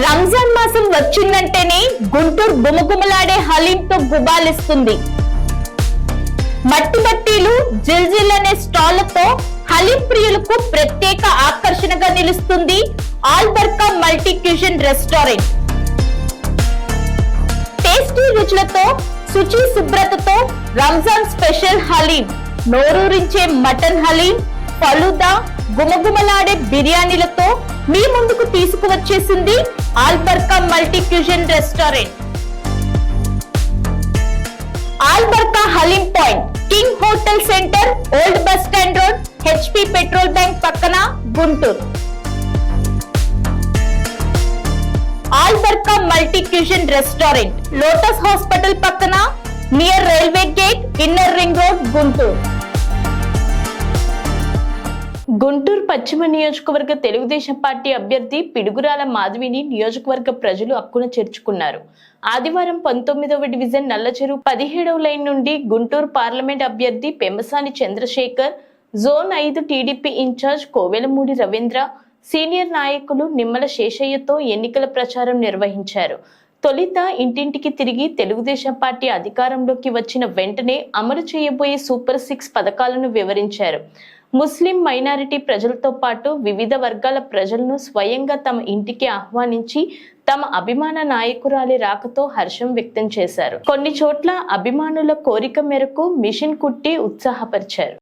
రంజాన్ మాసం వచ్చిందంటేనే గుంటూరు గుమగుమలాడే హలీంతో గుబాలిస్తుంది. మట్టి బట్టీలు జిల్జిల్ అనే స్టాళ్ళతో హలీం ప్రియులకు ప్రత్యేక ఆకర్షణగా నిలుస్తుంది Albarka multi cuisine restaurant. Tasty రుచులతో శుచి శుభ్రతతో రంజాన్ స్పెషల్ హలీం నోరూరించే మటన్ హలీం ఫలుదా గుమగుమలాడే బిర్యానీలతో మీ ముందుకు తీసుకువచ్చేసింది Albarka multi cuisine restaurant. Albarka haleem point king hotel centre old bus stand road HP petrol bank పక్కన Guntur. Albarka multi cuisine restaurant lotus hospital పక్కన near railway gate inner ring road Guntur. Guntur పశ్చిమ నియోజకవర్గ Telugu Desam party అభ్యర్థి పిడుగురాల మాధవిని నియోజకవర్గ ప్రజలు అక్కున చేర్చుకున్నారు. ఆదివారం పంతొమ్మిదవ డివిజన్ నల్లచెరు పదిహేడవ లైన్ నుండి గుంటూరు పార్లమెంట్ అభ్యర్థి పెమ్మసాని చంద్రశేఖర్ జోన్ ఐదు TDP incharge Kovelamudi Ravindra senior నాయకులు నిమ్మల శేషయ్యతో ఎన్నికల ప్రచారం నిర్వహించారు. తొలిత ఇంటింటికి తిరిగి తెలుగుదేశం పార్టీ అధికారంలోకి వచ్చిన వెంటనే అమలు చేయబోయే సూపర్ సిక్స్ పథకాలను వివరించారు. ముస్లిం మైనారిటీ ప్రజలతో పాటు వివిధ వర్గాల ప్రజలను స్వయంగా తమ ఇంటికి ఆహ్వానించి తమ అభిమాన నాయకురాలి రాకతో హర్షం వ్యక్తం చేశారు. కొన్ని చోట్ల అభిమానుల కోరిక మేరకు మిషన్ కుట్టి ఉత్సాహపరిచారు.